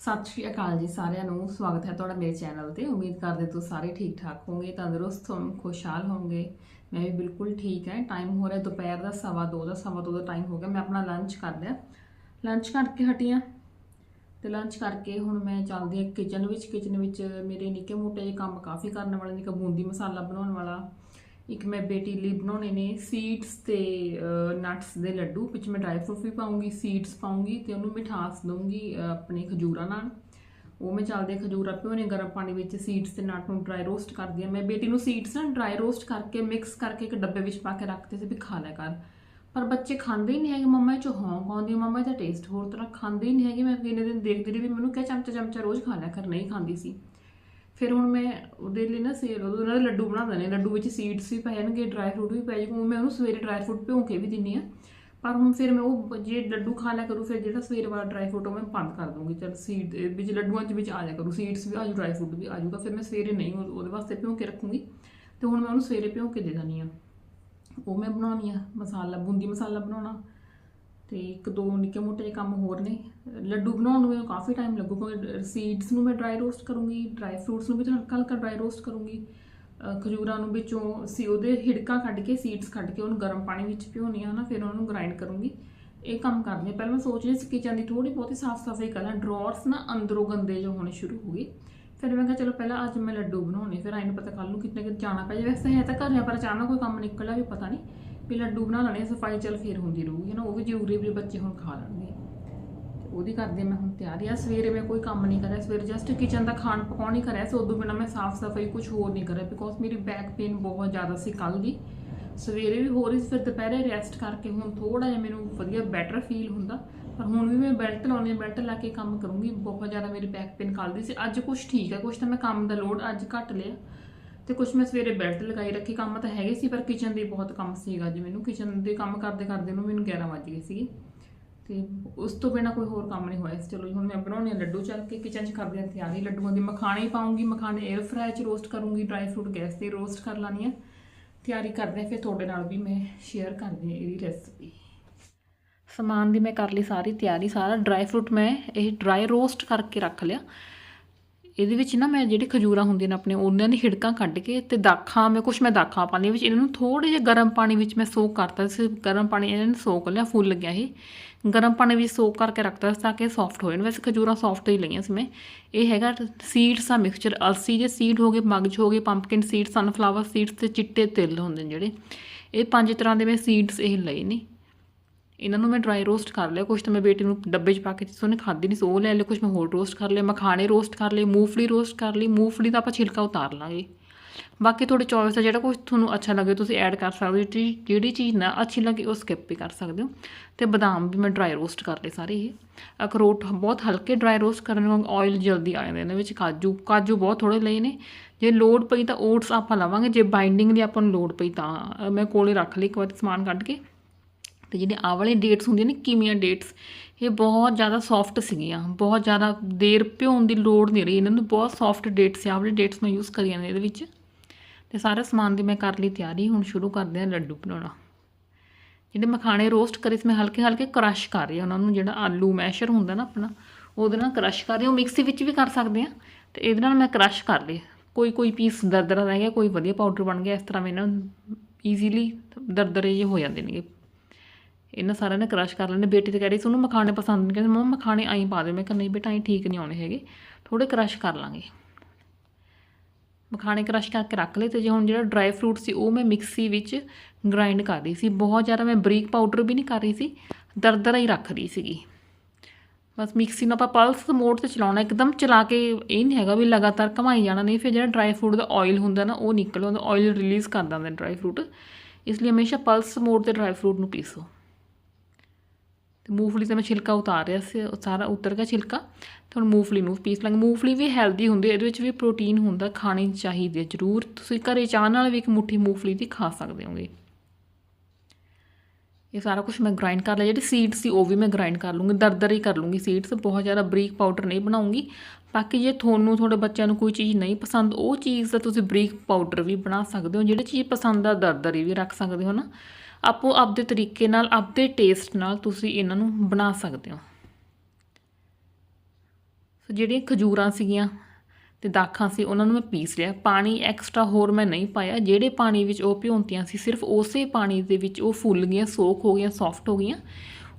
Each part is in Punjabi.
ਸਤਿ ਸ਼੍ਰੀ ਅਕਾਲ ਜੀ ਸਾਰਿਆਂ ਨੂੰ, ਸਵਾਗਤ ਹੈ ਤੁਹਾਡਾ ਮੇਰੇ ਚੈਨਲ ਤੇ। ਉਮੀਦ ਕਰਦੇ ਤੁਸੀਂ ਸਾਰੇ ਠੀਕ ਠਾਕ ਹੋਵੋਗੇ, ਤੰਦਰੁਸਤ ਹੋਵੋਗੇ, ਖੁਸ਼ਹਾਲ ਹੋਵੋਗੇ। ਮੈਂ ਵੀ ਬਿਲਕੁਲ ਠੀਕ ਹੈ ਟਾਈਮ ਹੋ ਰਿਹਾ ਦੁਪਹਿਰ ਦਾ ਸਵਾ ਦੋ ਦਾ, ਸਵਾ ਦੋ ਦਾ ਟਾਈਮ ਹੋ ਗਿਆ। ਮੈਂ ਆਪਣਾ ਲੰਚ ਕਰ ਲਿਆ। ਲੰਚ ਕਰਕੇ ਹਟੀ ਹਾਂ। ਤੇ ਲੰਚ ਕਰਕੇ ਹੁਣ ਮੈਂ ਚੱਲਦੀ ਹਾਂ ਕਿਚਨ ਵਿੱਚ। ਕਿਚਨ ਵਿੱਚ ਮੇਰੇ ਨਿੱਕੇ ਮੋਟੇ ਕੰਮ ਕਾਫੀ ਕਰਨ ਵਾਲੇ ਨੇ, ਇੱਕ ਬੂੰਦੀ ਮਸਾਲਾ ਬਣਾਉਣ ਵਾਲਾ। ਇੱਕ ਮੈਂ ਬੇਟੀ ਲਈ ਬਣਾਉਣੇ ਨੇ ਸੀਡਸ ਤੇ ਨਟਸ ਦੇ ਲੱਡੂ, ਵਿੱਚ ਮੈਂ ਡਰਾਈ ਫਰੂਟ ਵੀ ਪਾਉਂਗੀ ਸੀਡਸ ਪਾਉਂਗੀ ਤੇ ਉਹਨੂੰ ਮਿਠਾਸ ਦਊਂਗੀ ਆਪਣੇ ਖਜੂਰਾਂ ਨਾਲ। ਉਹ ਮੈਂ ਚੱਲਦੇ ਖਜੂਰਾਂ ਭਿਓਨੇ ਗਰਮ ਪਾਣੀ ਵਿੱਚ ਸੀਡਸ ਤੇ ਨਟ ਨੂੰ ਡਰਾਈ ਰੋਸਟ ਕਰਦੀ ਹਾਂ। ਮੈਂ ਬੇਟੀ ਨੂੰ ਸੀਡਸ ਨਾਲ ਡਰਾਈ ਰੋਸਟ ਕਰਕੇ ਮਿਕਸ ਕਰਕੇ ਇੱਕ ਡੱਬੇ ਵਿੱਚ ਪਾ ਕੇ ਰੱਖਦੇ ਸੀ ਵੀ ਖਾ ਲੈ ਕਰ। ਪਰ ਬੱਚੇ ਖਾਂਦੇ ਹੀ ਨਹੀਂ ਹੈਗੇ, ਮੰਮਾ ਇਹ ਚ ਹੌਂਕ ਆਉਂਦੀ ਮੰਮਾ ਇਹਦਾ ਟੇਸਟ ਹੋਰ ਤਰ੍ਹਾਂ ਖਾਂਦੇ ਹੀ ਨਹੀਂ ਹੈਗੇ। ਮੈਂ ਕਿੰਨੇ ਦਿਨ ਦੇਖਦੀ ਰਹੀ ਵੀ ਮੈਨੂੰ ਕਿਹਾ ਚਮਚਾ ਚਮਚਾ ਰੋਜ਼ ਖਾ ਲਿਆ ਕਰ, ਨਹੀਂ ਖਾਂਦੀ ਸੀ। ਫਿਰ ਹੁਣ ਮੈਂ ਉਹਦੇ ਲਈ ਨਾ ਸੇਲ ਉਹਨਾਂ ਦੇ ਲੱਡੂ ਬਣਾ ਦਨੇ ਲੱਡੂ ਵਿੱਚ ਸੀਡਸ ਵੀ ਪੈ ਜਾਣਗੇ ਡਰਾਈ ਫਰੂਟ ਵੀ ਪੈ ਜਾਊਗਾ ਮੈਂ ਉਹਨੂੰ ਸਵੇਰੇ ਡਰਾਈ ਫਰੂਟ ਭਿਉਂ ਕੇ ਵੀ ਦਿੰਨੀ ਆ। ਪਰ ਹੁਣ ਫਿਰ ਮੈਂ ਉਹ ਜੇ ਲੱਡੂ ਖਾ ਲਿਆ ਕਰੂ, ਫਿਰ ਜਿਹੜਾ ਸਵੇਰ ਵਾਲਾ ਡਰਾਈ ਫਰੂਟ ਉਹ ਮੈਂ ਬੰਦ ਕਰ ਦੂੰਗੀ ਚਲ ਸੀਡ ਵਿੱਚ ਲੱਡੂਆਂ ਚ ਵਿੱਚ ਆ ਜਾ ਕਰੂ। ਸੀਡਸ ਵੀ ਆ ਜਾਊ ਡਰਾਈ ਫਰੂਟ ਵੀ ਆ ਜਾਊਗਾ। ਫਿਰ ਮੈਂ ਸਵੇਰੇ ਨਹੀਂ ਉਹਦੇ ਵਾਸਤੇ ਭਿਉਂ ਕੇ ਰੱਖੂੰਗੀ। ਤੇ ਹੁਣ ਮੈਂ ਉਹਨੂੰ ਸਵੇਰੇ ਭਿਉਂ ਕੇ ਦੇ ਦਨੀ ਆ। ਉਹ ਮੈਂ ਬਣਾਉਣੀ ਆ ਮਸਾਲਾ, ਬੂੰਦੀ ਮਸਾਲਾ ਬਣਾਉਣਾ। ਤੇ ਇੱਕ ਦੋ ਨਿੱਕੇ ਮੋਟੇ ਜਿਹੇ ਕੰਮ ਹੋਰ ਨੇ। ਲੱਡੂ ਬਣਾਉਣ ਨੂੰ ਮੈਨੂੰ ਕਾਫੀ ਟਾਈਮ ਲੱਗੂਗਾ ਸੀਡਸ ਨੂੰ ਮੈਂ ਡਰਾਈ ਰੋਸਟ ਕਰੂੰਗੀ ਡਰਾਈ ਫਰੂਟਸ ਨੂੰ ਵੀ ਹਲਕਾ ਹਲਕਾ ਡਰਾਈ ਰੋਸਟ ਕਰੂੰਗੀ। ਖਜੂਰਾਂ ਨੂੰ ਵਿੱਚੋਂ ਸੀ ਉਹਦੇ ਹਿੜਕਾਂ ਕੱਢ ਕੇ ਸੀਡਸ ਕੱਢ ਕੇ ਉਹਨੂੰ ਗਰਮ ਪਾਣੀ ਵਿੱਚ ਭਿਉਣੀ ਆ ਨਾ ਫਿਰ ਉਹਨੂੰ ਗ੍ਰਾਈਂਡ ਕਰੂੰਗੀ। ਇਹ ਕੰਮ ਕਰਦੀ ਪਹਿਲਾਂ ਮੈਂ ਸੋਚ ਰਹੀ ਸੀ ਕਿਚਨ ਦੀ ਥੋੜੀ ਬਹੁਤੀ ਸਾਫ਼ ਸਫ਼ਾਈ ਕਰਾਂ ਡਰਾਅਰਸ ਨਾ ਅੰਦਰੋਂ ਗੰਦੇ ਜੋ ਹੋਣੇ ਸ਼ੁਰੂ ਹੋ ਗਏ। ਫਿਰ ਮੈਂ ਕਿਹਾ ਚਲੋ ਪਹਿਲਾਂ ਅੱਜ ਮੈਂ ਲੱਡੂ ਬਣਾਉਣੇ ਫਿਰ ਆਈ ਨੂੰ ਪਤਾ ਕੱਲ ਨੂੰ ਕਿਤੇ ਕਿਤੇ ਜਾਣਾ ਪੈ ਜਾਵੇ। ਵੈਸੇ ਹੈ ਤਾਂ ਘਰ ਹੈ ਪਰ ਅਚਾਨਕ ਕੋਈ ਕੰਮ ਨਿਕਲਿਆ ਵੀ ਪਤਾ ਨਹੀਂ ਵੀ ਲੱਡੂ ਬਣਾ ਲੈਣੇ ਸਫ਼ਾਈ ਚੱਲ ਫੇਰ ਹੁੰਦੀ ਰਹੂਗੀ ਨਾ ਉਹ ਵੀ ਜ਼ਰੂਰੀ ਵੀ ਬੱਚੇ ਹੁਣ ਖਾ ਲੈਣਗੇ। ਤੇ ਉਹਦੀ ਕਰਦੇ ਮੈਂ ਹੁਣ ਤਿਆਰੀ ਆ, ਸਵੇਰੇ ਮੈਂ ਕੋਈ ਕੰਮ ਨਹੀਂ ਕਰਿਆ, ਸਵੇਰੇ ਜਸਟ ਕਿਚਨ ਦਾ ਖਾਣ ਪਕਾਉਣ ਹੀ ਕਰਿਆ ਸੀ ਉਦੋਂ ਬਿਨਾ ਮੈਂ ਸਾਫ਼ ਸਫ਼ਾਈ ਕੁਝ ਹੋਰ ਨਹੀਂ ਕਰਿਆ ਬਿਕੋਜ਼ ਮੇਰੀ ਬੈਕ ਪੇਨ ਬਹੁਤ ਜ਼ਿਆਦਾ ਸੀ ਕੱਲ ਦੀ। ਸਵੇਰੇ ਵੀ ਹੋ ਰਹੀ ਸੀ, ਫਿਰ ਦੁਪਹਿਰੇ ਰੈਸਟ ਕਰਕੇ ਹੁਣ ਥੋੜਾ ਜਿਹਾ ਮੈਨੂੰ ਵਧੀਆ ਬੈਟਰ ਫੀਲ ਹੁੰਦਾ, ਪਰ ਹੁਣ ਵੀ ਮੈਂ ਬੈਲਟ ਲਾਉਣੀ ਬੈਲਟ ਲਾ ਕੇ ਕੰਮ ਕਰੂੰਗੀ, ਬਹੁਤ ਜ਼ਿਆਦਾ ਮੇਰੀ ਬੈਕ ਪੇਨ ਕੱਲ ਦੀ ਸੀ, ਅੱਜ ਕੁਝ ਠੀਕ ਹੈ ਕੁਝ ਤਾਂ ਮੈਂ ਕੰਮ ਦਾ ਲੋਡ ਅੱਜ ਘੱਟ ਲਿਆ। ਤੇ ਕੁਝ ਮੈਂ ਸਵੇਰੇ ਬੈਲਟ ਲਗਾਈ ਰੱਖੀ, ਕੰਮ ਤਾਂ ਹੈਗੇ ਸੀ, ਪਰ ਕਿਚਨ ਦੇ ਬਹੁਤ ਕੰਮ ਸੀਗਾ ਜੀ ਮੈਨੂੰ। ਕਿਚਨ ਦੇ ਕੰਮ ਕਰਦੇ ਕਰਦੇ ਨੂੰ ਮੈਨੂੰ 11 ਵੱਜ ਗਏ ਸੀ ਤੇ ਉਸ ਤੋਂ ਬਿਨਾ ਕੋਈ ਹੋਰ ਕੰਮ ਨਹੀਂ ਹੋਇਆ ਸੀ। ਚਲੋ ਜੀ, ਹੁਣ ਮੈਂ ਬਣਾਉਣੇ ਆ ਲੱਡੂ ਚੱਲ ਕੇ ਕਿਚਨ 'ਚ ਕਰਦੇ ਹਾਂ ਤਿਆਰੀ। ਲੱਡੂਆਂ ਦੀ ਮਖਾਣੇ ਪਾਉਂਗੀ, ਮਖਾਣੇ 에ਅਰ ਫਰਾਈ 'ਚ ਰੋਸਟ ਕਰੂੰਗੀ ਡਰਾਈ ਫਰੂਟ ਗੈਸ ਤੇ ਰੋਸਟ ਕਰ ਲਾਣੀ ਆ ਤਿਆਰੀ ਕਰਦੇ ਹਾਂ, ਫਿਰ ਤੁਹਾਡੇ ਨਾਲ ਵੀ ਮੈਂ ਸ਼ੇਅਰ ਕਰਦੀ ਹਾਂ ਇਹਦੀ ਰੈਸਪੀ ਸਮਾਨ ਦੀ ਮੈਂ ਕਰ ਲਈ ਸਾਰੀ ਤਿਆਰੀ, ਸਾਰਾ ਡਰਾਈ ਫਰੂਟ ਮੈਂ ਇਹ ਡਰਾਈ ਰੋਸਟ ਕਰਕੇ ਰੱਖ ਲਿਆ। ਇਹਦੇ ਵਿੱਚ ਨਾ ਮੈਂ ਜਿਹੜੇ ਖਜੂਰਾਂ ਹੁੰਦੀਆਂ ਨੇ ਆਪਣੇ, ਉਹਨਾਂ ਦੀ ਹਿੜਕਾਂ ਕੱਢ ਕੇ ਤੇ ਦਾਖਾਂ ਮੈਂ, ਕੁਛ ਮੈਂ ਦਾਖਾਂ ਪਾਣੀ ਵਿੱਚ ਇਹਨਾਂ ਨੂੰ ਥੋੜੇ ਜਿਹਾ ਗਰਮ ਪਾਣੀ ਵਿੱਚ ਮੈਂ ਸੋਕ ਕਰਤਾ ਸੀ, ਗਰਮ ਪਾਣੀ ਇਹਨਾਂ ਨੇ ਸੋਕ ਲਿਆ, ਫੁੱਲ ਲੱਗਿਆ ਇਹ ਗਰਮ ਪਾਣੀ ਵਿੱਚ ਸੋਕ ਕਰਕੇ ਰੱਖਤਾ ਸੀ ਤਾਂ ਕਿ ਸੌਫਟ ਹੋ ਜਾਣ ਵੈਸੇ ਖਜੂਰਾਂ ਸੌਫਟ ਹੀ ਲਈਆਂ ਸੀ ਮੈਂ। ਇਹ ਹੈਗਾ ਸੀਡਸ ਆ ਮਿਕਸਚਰ ਅਲਸੀ ਦੇ ਸੀਡ ਹੋ ਗਏ, ਮਗਜ ਹੋ ਗਏ ਪੰਪਕਿਨ ਸੀਡ ਸਨਫਲਾਵਰ ਸੀਡਸ ਤੇ ਚਿੱਟੇ ਤਿਲ ਹੁੰਦੇ ਨੇ ਜਿਹੜੇ। ਇਹ ਪੰਜ ਤਰ੍ਹਾਂ ਦੇ ਮੈਂ ਸੀਡਸ ਇਹ ਲਏ ਨੇ। ਇਹਨਾਂ ਨੂੰ ਮੈਂ ਡਰਾਈ ਰੋਸਟ ਕਰ ਲਿਆ ਕੁਝ ਤਾਂ ਮੈਂ ਬੇਟੀ ਨੂੰ ਡੱਬੇ 'ਚ ਪਾ ਕੇ ਦਿੱਤੀ ਉਹਨੇ ਖਾਧੀ ਨਹੀਂ ਸੋ, ਉਹ ਲੈ ਲਿਆ ਕੁਝ ਮੈਂ ਹੋਰ ਰੋਸਟ ਕਰ ਲਿਆ, ਮਖਾਣੇ ਰੋਸਟ ਕਰ ਲਏ, ਮੂੰਗਫਲੀ ਰੋਸਟ ਕਰ ਲਈ, ਮੂੰਗਫਲੀ ਦਾ ਆਪਾਂ ਛਿਲਕਾ ਉਤਾਰ ਲਾਂਗੇ। ਬਾਕੀ ਤੁਹਾਡੇ ਚੋਇਸ ਹੈ ਜਿਹੜਾ ਕੁਝ ਤੁਹਾਨੂੰ ਅੱਛਾ ਲੱਗੇ, ਤੁਸੀਂ ਐਡ ਕਰ ਸਕਦੇ ਹੋ, ਜਿਹੜੀ- ਜਿਹੜੀ ਚੀਜ਼ ਨਾ ਅੱਛੀ ਲੱਗੇ, ਉਹ ਸਕਿਪ ਵੀ ਕਰ ਸਕਦੇ ਹੋ। ਤੇ ਬਦਾਮ ਵੀ ਮੈਂ ਡਰਾਈ ਰੋਸਟ ਕਰ ਲਏ ਸਾਰੇ ਇਹ। ਅਖਰੋਟ ਬਹੁਤ ਹਲਕੇ ਡਰਾਈ ਰੋਸਟ ਕਰਨ ਨਾਲ ਆਇਲ ਜਲਦੀ ਆ ਜਾਂਦਾ ਇਹਨਾਂ ਵਿੱਚ ਕਾਜੂ ਕਾਜੂ ਬਹੁਤ ਥੋੜੇ ਲਏ ਨੇ। ਜੇ ਲੋਡ ਪਈ ਤਾਂ ਓਟਸ ਆਪਾਂ ਲਵਾਂਗੇ, ਜੇ ਬਾਈਂਡਿੰਗ ਦੀ ਆਪਾਂ ਨੂੰ ਲੋਡ ਪਈ ਤਾਂ ਮੈਂ ਕੋਲੇ ਰੱਖ ਲਈ ਇੱਕ ਵਾਰ ਸਮਾਨ ਕੱਢ ਕੇ। ਤੇ ਜਿਹੜੇ ਆ ਵਾਲੇ ਡੇਟਸ ਹੁੰਦੀਆਂ ਨੇ ਕੀਮੀਆ ਡੇਟਸ ਇਹ ਬਹੁਤ ਜ਼ਿਆਦਾ ਸੌਫਟ ਸੀਗੀਆਂ। ਬਹੁਤ ਜ਼ਿਆਦਾ ਦੇਰ ਭਿਉਣ ਦੀ ਲੋੜ ਨਹੀਂ ਰਹੀ। ਇਹਨਾਂ ਨੂੰ ਬਹੁਤ ਸੌਫਟ ਡੇਟਸ ਆ, ਆਹ ਵਾਲੇ ਡੇਟਸ ਮੈਂ ਯੂਜ਼ ਕਰੀਆਂ ਨੇ ਇਹਦੇ ਵਿੱਚ। ਤੇ ਸਾਰਾ ਸਮਾਨ ਦੀ ਮੈਂ ਕਰ ਲਈ ਤਿਆਰੀ। ਹੁਣ ਸ਼ੁਰੂ ਕਰਦੇ ਹਾਂ ਲੱਡੂ ਬਣਾਉਣਾ। ਜਿਹੜੇ ਮਖਾਣੇ ਰੋਸਟ ਕਰੇ ਸੀ, ਮੈਂ ਹਲਕੇ ਹਲਕੇ ਕ੍ਰਸ਼ ਕਰ ਰਹੀ ਹਾਂ। ਉਹਨਾਂ ਨੂੰ ਜਿਹੜਾ ਆਲੂ ਮੈਸ਼ਰ ਹੁੰਦਾ ਨਾ ਆਪਣਾ, ਉਹਦੇ ਨਾਲ ਕ੍ਰਸ਼ ਕਰ ਰਹੀ ਹਾਂ। ਉਹ ਮਿਕਸੀ ਵਿੱਚ ਵੀ ਕਰ ਸਕਦੇ ਆ ਤੇ ਇਹਦੇ ਨਾਲ ਮੈਂ ਕ੍ਰਸ਼ ਕਰ ਲਈ। ਕੋਈ ਕੋਈ ਪੀਸ ਦਰਦਰਾ ਰਹਿ ਗਿਆ, ਕੋਈ ਵਧੀਆ ਪਾਊਡਰ ਬਣ ਗਿਆ, ਇਸ ਤਰ੍ਹਾਂ ਮੈਂ ਇਹਨਾਂ ਈਜ਼ੀਲੀ ਦਰਦਰੇ ਜਿਹੇ ਹੋ ਜਾਂਦੇ ਨੇਗੇ। ਇਹਨਾਂ ਸਾਰਿਆਂ ਨੇ ਕ੍ਰਸ਼ ਕਰ ਲੈਣੇ ਬੇਟੀ ਤੇ ਕਹਿ ਰਹੀ ਸੀ ਉਹਨੂੰ ਮਖਾਣੇ ਪਸੰਦ ਨਹੀਂ ਕਹਿੰਦੀ ਮੰਮਾ ਮਖਾਣੇ ਆਈ ਪਾ ਦੇ ਮੈਂ ਕਿਹਾ ਨਹੀਂ ਬੇਟਾ ਆਈ ਠੀਕ ਨਹੀਂ ਆਉਣੇ ਹੈਗੇ। ਥੋੜੇ ਕ੍ਰਸ਼ ਕਰ ਲਾਂਗੇ। ਮਖਾਣੇ ਕ੍ਰਸ਼ ਕਰਕੇ ਰੱਖ ਲਏ ਤੇ ਜੇ ਹੁਣ ਜਿਹੜਾ ਡਰਾਈ ਫਰੂਟ ਸੀ ਉਹ ਮੈਂ ਮਿਕਸੀ ਵਿੱਚ ਗ੍ਰਾਈਂਡ ਕਰ ਰਹੀ ਸੀ। ਬਹੁਤ ਜ਼ਿਆਦਾ ਮੈਂ ਬਰੀਕ ਪਾਊਡਰ ਵੀ ਨਹੀਂ ਕਰ ਰਹੀ ਸੀ। ਦਰਦਰਾ ਹੀ ਰੱਖ ਰਹੀ ਸੀਗੀ। ਬਸ ਮਿਕਸੀ ਨੂੰ ਆਪਾਂ ਪਲਸ ਮੋਡ ਤੇ ਚਲਾਉਣਾ। ਇੱਕਦਮ ਚਲਾ ਕੇ ਇਹ ਨਹੀਂ ਹੈਗਾ ਵੀ ਲਗਾਤਾਰ ਘਮਾਈ ਜਾਣਾ। ਨਹੀਂ, ਫਿਰ ਜਿਹੜਾ ਡਰਾਈ ਫਰੂਟ ਦਾ ਆਇਲ ਹੁੰਦਾ ਨਾ, ਉਹ ਨਿਕਲ ਆਉਂਦਾ ਆਇਲ ਰਿਲੀਜ਼ ਕਰ ਦਿੰਦਾ ਡਰਾਈ ਫਰੂਟ ਇਸ ਲਈ ਹਮੇਸ਼ਾ ਪਲਸ ਮੋਡ ਤੇ ਡਰਾਈ ਫਰੂਟ ਨੂੰ ਪੀਸੋ। ਤੇ ਮੂੰਗਫਲੀ ਤੇ ਮੈਂ ਛਿਲਕਾ ਉਤਾਰਿਆ ਸੀ ਸਾਰਾ ਉਤਰ ਗਿਆ ਛਿਲਕਾ, ਤੇ ਹੁਣ ਮੂੰਗਫਲੀ ਨੂੰ ਪੀਸ ਲਾਂਗੇ। ਮੂੰਗਫਲੀ ਵੀ ਹੈਲਦੀ ਹੁੰਦੀ ਹੈ, ਇਹਦੇ ਵਿੱਚ ਵੀ ਪ੍ਰੋਟੀਨ ਹੁੰਦਾ, ਖਾਣੀ ਚਾਹੀਦੀ ਹੈ ਜ਼ਰੂਰ। ਤੁਸੀਂ ਘਰੇ ਚਾਹ ਨਾਲ ਵੀ ਇੱਕ ਮੁੱਠੀ ਮੂੰਗਫਲੀ ਦੀ ਖਾ ਸਕਦੇ ਹੋਗੇ। ਇਹ ਸਾਰਾ ਕੁਝ ਮੈਂ ਗ੍ਰਾਈਂਡ ਕਰ ਲਿਆ, ਜਿਹੜੀ ਸੀਡ ਸੀ ਉਹ ਵੀ ਮੈਂ ਗ੍ਰਾਈਂਡ ਕਰ ਲੂੰਗੀ, ਦਰਦਰ ਹੀ ਕਰ ਲੂੰਗੀ ਸੀਡਸ ਬਹੁਤ ਜ਼ਿਆਦਾ ਬਰੀਕ ਪਾਊਡਰ ਨਹੀਂ ਬਣਾਉਂਗੀ। ਬਾਕੀ ਜੇ ਤੁਹਾਨੂੰ, ਤੁਹਾਡੇ ਬੱਚਿਆਂ ਨੂੰ ਕੋਈ ਚੀਜ਼ ਨਹੀਂ ਪਸੰਦ, ਉਹ ਚੀਜ਼ ਦਾ ਤੁਸੀਂ ਬਰੀਕ ਪਾਊਡਰ ਵੀ ਬਣਾ ਸਕਦੇ ਹੋ, ਜਿਹੜੀ ਚੀਜ਼ ਪਸੰਦ ਆ ਦਰਦਰੀ ਵੀ ਰੱਖ ਸਕਦੇ ਹੋ ਨਾ। ਆਪੋ ਆਪਦੇ ਤਰੀਕੇ ਨਾਲ, ਆਪਦੇ ਟੇਸਟ ਨਾਲ ਤੁਸੀਂ ਇਹਨਾਂ ਨੂੰ ਬਣਾ ਸਕਦੇ ਹੋ। ਸੋ ਜਿਹੜੀਆਂ ਖਜੂਰਾਂ ਸੀਗੀਆਂ ਤੇ ਦਾਖਾਂ ਸੀ, ਉਹਨਾਂ ਨੂੰ ਮੈਂ ਪੀਸ ਲਿਆ। ਪਾਣੀ ਐਕਸਟਰਾ ਹੋਰ ਮੈਂ ਨਹੀਂ ਪਾਇਆ। ਜਿਹੜੇ ਪਾਣੀ ਵਿੱਚ ਉਹ ਭਿਉਂਤੀਆਂ ਸੀ, ਸਿਰਫ ਉਸੇ ਪਾਣੀ ਦੇ ਵਿੱਚ ਉਹ ਫੁੱਲ ਗਈਆਂ ਸੋਕ ਹੋ ਗਈਆਂ ਸੌਫਟ ਹੋ ਗਈਆਂ।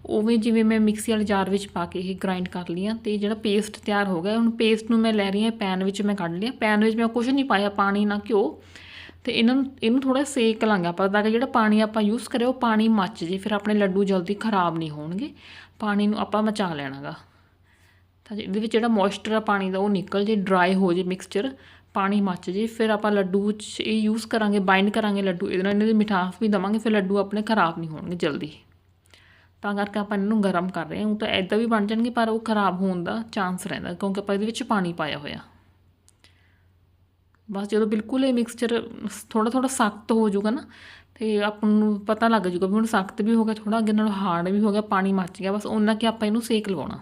ਉਵੇਂ ਜਿਵੇਂ ਮੈਂ ਮਿਕਸੀ ਵਾਲੇ ਜਾਰ ਵਿੱਚ ਪਾ ਕੇ ਇਹ ਗ੍ਰਾਈਂਡ ਕਰ ਲਈਆਂ ਤੇ ਜਿਹੜਾ ਪੇਸਟ ਤਿਆਰ ਹੋ ਗਿਆ, ਹੁਣ ਪੇਸਟ ਨੂੰ ਮੈਂ ਲੈ ਰਹੀ ਹਾਂ ਪੈਨ ਵਿੱਚ ਮੈਂ ਕੱਢ ਲਿਆ। ਪੈਨ ਵਿੱਚ ਮੈਂ ਕੁਝ ਨਹੀਂ ਪਾਇਆ, ਪਾਣੀ ਨਾ ਘਿਓ। ਤੇ ਇਹਨਾਂ ਨੂੰ, ਇਹਨੂੰ ਥੋੜਾ ਸੇਕ ਲਾਂਗਾ ਆਪਾਂ, ਤਾਂ ਕਿ ਜਿਹੜਾ ਪਾਣੀ ਆਪਾਂ ਯੂਜ਼ ਕਰਿਆ ਉਹ ਪਾਣੀ ਮੱਚ ਜੇ, ਫਿਰ ਆਪਣੇ ਲੱਡੂ ਜਲਦੀ ਖਰਾਬ ਨਹੀਂ ਹੋਣਗੇ। ਪਾਣੀ ਨੂੰ ਆਪਾਂ ਮਚਾ ਲੈਣਾਗਾ। ਤਾਂ ਇਹਦੇ ਵਿੱਚ ਜਿਹੜਾ ਮੋਇਸਚਰ ਆ ਪਾਣੀ ਦਾ, ਉਹ ਨਿਕਲ ਜੇ ਡਰਾਈ ਹੋ ਜੇ ਮਿਕਸਚਰ ਪਾਣੀ ਮੱਚ ਜੇ, ਫਿਰ ਆਪਾਂ ਲੱਡੂ 'ਚ ਇਹ ਯੂਜ਼ ਕਰਾਂਗੇ ਬਾਈਂਡ ਕਰਾਂਗੇ ਲੱਡੂ, ਇਹਦੇ ਨਾਲ ਇਹਨਾਂ ਦੀ ਮਿਠਾਸ ਵੀ ਦਵਾਂਗੇ, ਫਿਰ ਲੱਡੂ ਆਪਣੇ ਖਰਾਬ ਨਹੀਂ ਹੋਣਗੇ ਜਲਦੀ। ਤਾਂ ਕਰਕੇ ਆਪਾਂ ਇਹਨੂੰ ਗਰਮ ਕਰ ਰਹੇ ਹਾਂ, ਉਹ ਤਾਂ ਐਦਾਂ ਵੀ ਬਣ ਜਾਣਗੇ, ਪਰ ਉਹ ਖਰਾਬ ਹੋਣ ਦਾ ਚਾਂਸ ਰਹਿੰਦਾ, ਕਿਉਂਕਿ ਆਪਾਂ ਇਹਦੇ ਵਿੱਚ ਪਾਣੀ ਪਾਇਆ ਹੋਇਆ। ਬਸ ਜਦੋਂ ਬਿਲਕੁਲ ਇਹ ਮਿਕਸਚਰ ਥੋੜਾ ਥੋੜਾ ਸਖਤ ਹੋ ਜਾਊਗਾ ਨਾ, ਤੇ ਆਪਾਂ ਨੂੰ ਪਤਾ ਲੱਗ ਜਾਊਗਾ ਵੀ ਹੁਣ ਸਖਤ ਵੀ ਹੋ ਗਿਆ ਥੋੜਾ ਅੱਗੇ ਨਾਲੋਂ ਹਾਰਡ ਵੀ ਹੋ ਗਿਆ, ਪਾਣੀ ਮੱਚ ਗਿਆ, ਬਸ ਉਹਨਾਂ ਕਿ ਆਪਾਂ ਇਹਨੂੰ ਸੇਕ ਲਵਾਉਣਾ।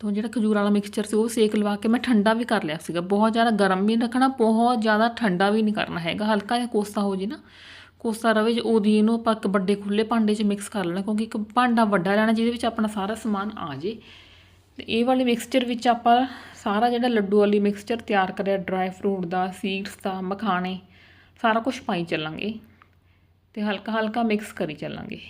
ਤੋਂ ਜਿਹੜਾ ਖਜੂਰ ਵਾਲਾ ਮਿਕਸਚਰ ਸੀ ਉਹ ਸੇਕ ਲਵਾ ਕੇ ਮੈਂ ਠੰਡਾ ਵੀ ਕਰ ਲਿਆ ਸੀਗਾ। ਬਹੁਤ ਜ਼ਿਆਦਾ ਗਰਮ ਵੀ ਨਹੀਂ ਰੱਖਣਾ, ਬਹੁਤ ਜ਼ਿਆਦਾ ਠੰਡਾ ਵੀ ਨਹੀਂ ਕਰਨਾ ਹੈਗਾ। ਹਲਕਾ ਜਿਹਾ ਕੋਸਾ ਹੋ ਜੇ ਨਾ, ਕੋਸਾ ਰਵੇ ਜੇ ਉਹਦੀ ਇਹਨੂੰ ਆਪਾਂ ਇੱਕ ਵੱਡੇ ਖੁੱਲੇ ਭਾਂਡੇ 'ਚ ਮਿਕਸ ਕਰ ਲੈਣਾ, ਕਿਉਂਕਿ ਇੱਕ ਭਾਂਡਾ ਵੱਡਾ ਲੈਣਾ ਜਿਹਦੇ ਵਿੱਚ ਆਪਣਾ ਸਾਰਾ ਸਮਾਨ ਆ ਜੇ। ਤੇ ਇਹ ਵਾਲੇ ਮਿਕਸਚਰ ਵਿੱਚ ਆਪਾਂ ਸਾਰਾ ਜਿਹੜਾ ਲੱਡੂ ਵਾਲੀ ਮਿਕਸਚਰ ਤਿਆਰ ਕਰਿਆ ਡਰਾਈ ਫਰੂਟ ਦਾ ਸੀਡਸ ਦਾ, ਮਖਾਣੇ, ਸਾਰਾ ਕੁਝ ਪਾਈ ਚੱਲਾਂਗੇ ਤੇ ਹਲਕਾ ਹਲਕਾ ਮਿਕਸ ਕਰੀ ਚੱਲਾਂਗੇ।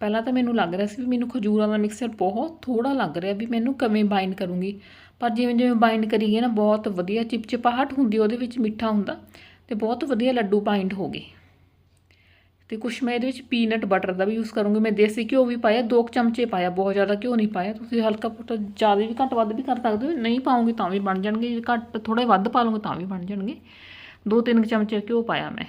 ਪਹਿਲਾਂ ਤਾਂ ਮੈਨੂੰ ਲੱਗ ਰਿਹਾ ਸੀ ਵੀ ਮੈਨੂੰ ਖਜੂਰਾਂ ਦਾ ਮਿਕਸਚਰ ਬਹੁਤ ਥੋੜਾ ਲੱਗ ਰਿਹਾ ਵੀ ਮੈਨੂੰ ਕਿਵੇਂ ਬਾਈਂਡ ਕਰੂੰਗੀ। ਪਰ ਜਿਵੇਂ ਜਿਵੇਂ ਬਾਈਂਡ ਕਰੀਏ ਨਾ, ਬਹੁਤ ਵਧੀਆ ਚਿਪਚਿਪਾਹਟ ਹੁੰਦੀ ਉਹਦੇ ਵਿੱਚ ਮਿੱਠਾ ਹੁੰਦਾ ਤੇ ਬਹੁਤ ਵਧੀਆ ਲੱਡੂ ਬਾਈਂਡ ਹੋ ਗਏ। ਤੇ ਕੁਛ ਮੈਂ ਇਹਦੇ ਵਿੱਚ ਪੀਨਟ ਬਟਰ ਦਾ ਵੀ ਯੂਜ਼ ਕਰੂੰਗੀ। ਮੈਂ ਦੇਸੀ ਘਿਓ ਵੀ ਪਾਇਆ, ਦੋ ਕੁ ਚਮਚੇ ਪਾਇਆ, ਬਹੁਤ ਜ਼ਿਆਦਾ ਘਿਓ ਨਹੀਂ ਪਾਇਆ। ਤੁਸੀਂ ਹਲਕਾ ਫੁੱਟ ਜ਼ਿਆਦਾ ਵੀ ਘੱਟ, ਵੱਧ ਵੀ ਕਰ ਸਕਦੇ ਹੋ। ਨਹੀਂ ਪਾਉਂਗੇ ਤਾਂ ਵੀ ਬਣ ਜਾਣਗੇ। ਜੇ ਘੱਟ ਥੋੜਾ ਵੱਧ ਪਾ ਲਓਗੇ ਤਾਂ ਵੀ ਬਣ ਜਾਣਗੇ। ਦੋ ਤਿੰਨ ਕੁ ਚਮਚੇ ਘਿਓ ਪਾਇਆ ਮੈਂ।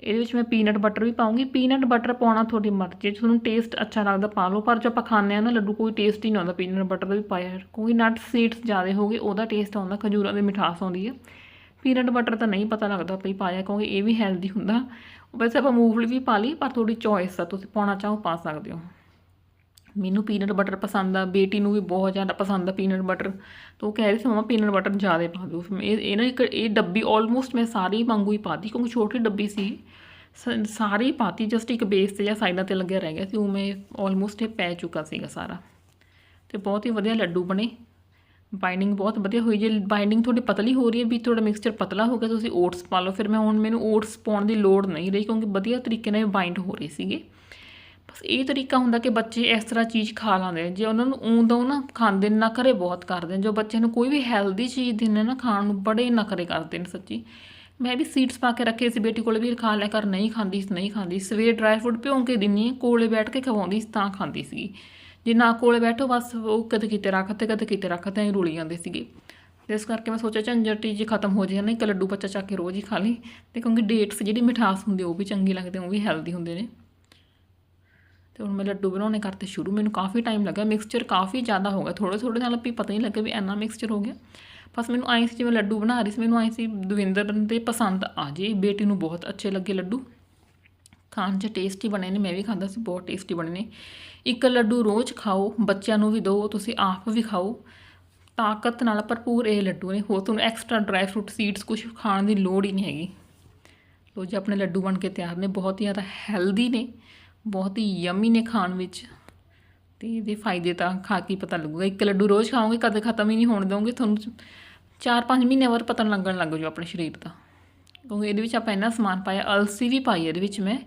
ਇਹਦੇ ਵਿੱਚ ਮੈਂ ਪੀਨਟ ਬਟਰ ਵੀ ਪਾਉਂਗੀ। ਪੀਨਟ ਬਟਰ ਪਾਉਣਾ ਤੁਹਾਡੀ ਮਰਜ਼ੀ ਹੈ। ਤੁਹਾਨੂੰ ਟੇਸਟ ਅੱਛਾ ਲੱਗਦਾ ਪਾ ਲਓ। ਪਰ ਜੇ ਆਪਾਂ ਖਾਂਦੇ ਆ ਨਾ, ਲੱਡੂ, ਕੋਈ ਟੇਸਟ ਹੀ ਨਹੀਂ ਆਉਂਦਾ। ਪੀਨਟ ਬਟਰ ਦਾ ਵੀ ਪਾਇਆ ਕਿਉਂਕਿ ਨਟ ਸੀਡਸ ਜ਼ਿਆਦਾ ਹੋਗੇ ਉਹਦਾ ਟੇਸਟ ਆਉਂਦਾ, ਖਜੂਰਾਂ ਦੀ ਮਿਠਾਸ ਆਉਂਦੀ ਹੈ। ਪੀਨਟ ਬਟਰ ਤਾਂ ਨਹੀਂ ਪਤਾ ਲੱਗਦਾ ਪਈ ਪਾਇਆ, ਕਿਉਂਕਿ ਇਹ ਵੀ ਹੈਲਦੀ ਹੁੰਦਾ। ਵੈਸੇ ਆਪਾਂ ਮੂੰਗਫਲੀ ਵੀ ਪਾ ਲਈ, ਪਰ ਤੁਹਾਡੀ ਚੋਇਸ ਆ, ਤੁਸੀਂ ਪਾਉਣਾ ਚਾਹੋ ਪਾ ਸਕਦੇ ਹੋ। ਮੈਨੂੰ ਪੀਨਟ ਬਟਰ ਪਸੰਦ ਆ, ਬੇਟੀ ਨੂੰ ਵੀ ਬਹੁਤ ਜ਼ਿਆਦਾ ਪਸੰਦ ਆ ਪੀਨਟ ਬਟਰ ਤਾਂ ਉਹ ਕਹਿ ਰਹੀ ਸੀ, ਮਮਾ ਪੀਨਟ ਬਟਰ ਜ਼ਿਆਦਾ ਪਾ ਦਿਓ। ਇਹ ਇਹ ਨਾ ਇੱਕ, ਇਹ ਡੱਬੀ ਆਲਮੋਸਟ ਮੈਂ ਸਾਰੀ ਵਾਂਗੂ ਹੀ ਪਾਤੀ, ਕਿਉਂਕਿ ਛੋਟੀ ਡੱਬੀ ਸੀ। ਸ- ਸਾਰੀ ਪਾਤੀ ਜਸਟ ਇੱਕ ਬੇਸ ਤੇ ਜਾਂ ਸਾਈਡਾਂ ਤੇ ਲੱਗਿਆ ਰਹਿ ਗਿਆ ਸੀ ਉਹ ਮੈਂ ਆਲਮੋਸਟ ਇਹ ਪੈ ਚੁੱਕਾ ਸੀਗਾ ਸਾਰਾ। ਤੇ ਬਹੁਤ ਹੀ ਵਧੀਆ ਲੱਡੂ ਬਣੇ। ਬਾਈਂਡਿੰਗ ਬਹੁਤ ਵਧੀਆ ਹੋਈ ਜੇ ਬਾਈਂਡਿੰਗ ਤੁਹਾਡੀ ਪਤਲੀ ਹੋ ਰਹੀ ਹੈ ਵੀ ਤੁਹਾਡਾ ਮਿਕਸਚਰ ਪਤਲਾ ਹੋ ਗਿਆ ਤੁਸੀਂ ਓਟਸ ਪਾ ਲਓ। ਫਿਰ ਮੈਂ ਹੁਣ ਮੈਨੂੰ ਓਟਸ ਪਾਉਣ ਦੀ ਲੋੜ ਨਹੀਂ ਰਹੀ ਕਿਉਂਕਿ ਵਧੀਆ ਤਰੀਕੇ ਨਾਲ ਬਾਈਂਡ ਹੋ ਰਹੇ ਸੀਗੇ। ਬਸ ਇਹ ਤਰੀਕਾ ਹੁੰਦਾ ਕਿ ਬੱਚੇ ਇਸ ਤਰ੍ਹਾਂ ਚੀਜ਼ ਖਾ ਲਾਂਦੇ ਜੇ ਉਹਨਾਂ ਨੂੰ ਊਂ ਦੋ ਨਾ ਖਾਂਦੇ ਨੇ, ਨਖਰੇ ਬਹੁਤ ਕਰਦੇ ਜੋ ਬੱਚੇ ਨੂੰ ਕੋਈ ਵੀ ਹੈਲਦੀ ਚੀਜ਼ ਦਿੰਦੇ ਨਾ ਖਾਣ ਨੂੰ ਬੜੇ ਨਖਰੇ ਕਰਦੇ ਨੇ ਸੱਚੀ। ਮੈਂ ਵੀ ਸੀਡਸ ਪਾ ਕੇ ਰੱਖੇ ਸੀ ਬੇਟੀ ਕੋਲ ਵੀ ਖਾ ਲੈ ਕਰ ਨਹੀਂ ਖਾਂਦੀ ਨਹੀਂ ਖਾਂਦੀ। ਸਵੇਰ ਡਰਾਈ ਫਰੂਟ ਭਿਉਂ ਕੇ ਦਿੰਨੀ ਕੋਲੇ ਬੈਠ ਕੇ ਖਵਾਉਂਦੀ ਸੀ ਤਾਂ ਖਾਂਦੀ ਸੀ ਜੇ ਨਾ ਕੋਲੇ ਬੈਠੋ, ਬਸ ਉਹ ਕਦੇ ਕਿਤੇ ਰੱਖ ਰੱਖਤੇ ਕਦੇ ਕਿਤੇ ਰੱਖ ਰੱਖਤੇ ਐਂ ਰੁਲੀ ਜਾਂਦੇ ਸੀਗੇ। ਤੇ ਇਸ ਕਰਕੇ ਮੈਂ ਸੋਚਿਆ ਝੰਜਟ ਜੀ ਖਤਮ ਹੋ ਜਾਏ ਨਾ, ਇੱਕ ਲੱਡੂ ਬੱਚਾ ਚੱਕ ਕੇ ਰੋਜ਼ ਹੀ ਖਾ ਲਈ। ਤੇ ਕਿਉਂਕਿ ਡੇਟਸ ਜਿਹੜੀ ਮਿਠਾਸ ਹੁੰਦੀ ਉਹ ਵੀ ਚੰਗੀ ਲੱਗਦੇ ਉਹ ਵੀ ਹੈਲਦੀ ਹੁੰਦੇ ਨੇ। ਤੇ ਹੁਣ ਮੈਂ ਲੱਡੂ ਬਣਾਉਣੇ ਕਰਤੇ ਸ਼ੁਰੂ, ਮੈਨੂੰ ਕਾਫੀ ਟਾਈਮ ਲੱਗਾ ਮਿਕਸਚਰ ਕਾਫੀ ਜ਼ਿਆਦਾ ਹੋ ਗਿਆ। ਥੋੜੇ ਥੋੜੇ ਨਾਲ ਵੀ ਪਤਾ ਨਹੀਂ ਲੱਗਾ ਵੀ ਇੰਨਾ ਮਿਕਸਚਰ ਹੋ ਗਿਆ। ਬਸ ਮੈਨੂੰ ਆਈ ਸੀ ਜਿਵੇਂ ਲੱਡੂ ਬਣਾ ਰਹੀ ਸੀ, ਮੈਨੂੰ ਆਈ ਸੀ ਦਵਿੰਦਰ ਦੇ ਪਸੰਦ ਆ ਜੇ ਬੇਟੀ ਨੂੰ ਬਹੁਤ ਅੱਛੇ ਲੱਗੇ ਲੱਡੂ। ਖਾਣ 'ਚ ਟੇਸਟੀ ਬਣੇ ਨੇ, ਮੈਂ ਵੀ ਖਾਂਦਾ ਸੀ, ਬਹੁਤ ਟੇਸਟੀ ਬਣੇ ਨੇ। ਇੱਕ ਲੱਡੂ ਰੋਜ਼ ਖਾਓ, ਬੱਚਿਆਂ ਨੂੰ ਵੀ ਦਿਓ ਤੁਸੀਂ ਆਪ ਵੀ ਖਾਓ। ਤਾਕਤ ਨਾਲ ਭਰਪੂਰ ਇਹ ਲੱਡੂ ਨੇ। ਹੋਰ ਤੁਹਾਨੂੰ ਐਕਸਟਰਾ ਡਰਾਈ ਫਰੂਟ ਸੀਡਸ ਕੁਝ ਖਾਣ ਦੀ ਲੋੜ ਹੀ ਨਹੀਂ ਹੈਗੀ। ਲੋ ਜੀ, ਆਪਣੇ ਲੱਡੂ ਬਣ ਕੇ ਤਿਆਰ ਨੇ, ਬਹੁਤ ਹੀ ਜ਼ਿਆਦਾ ਹੈਲਦੀ ਨੇ, ਬਹੁਤ ਹੀ ਯਮੀ ਨੇ ਖਾਣ ਵਿੱਚ। ਤੇ ਇਹਦੇ ਫਾਇਦੇ ਤਾਂ ਖਾ ਕੇ ਪਤਾ ਲੱਗੂਗਾ। ਇੱਕ ਲੱਡੂ ਰੋਜ਼ ਖਾਓਗੇ, ਕਦੇ ਖਤਮ ਹੀ ਨਹੀਂ ਹੋਣ ਦੋਗੇ ਤੁਹਾਨੂੰ 4-5 ਮਹੀਨੇ ਬਾਅਦ ਪਤਾ ਲੱਗਣ ਲੱਗ ਜੂ ਆਪਣੇ ਸਰੀਰ ਦਾ। ਕਿਉਂਕਿ ਇਹਦੇ ਵਿੱਚ ਆਪਾਂ ਇੰਨਾ ਸਮਾਨ ਪਾਇਆ, ਅਲਸੀ ਵੀ ਪਾਈ ਇਹਦੇ ਵਿੱਚ ਮੈਂ।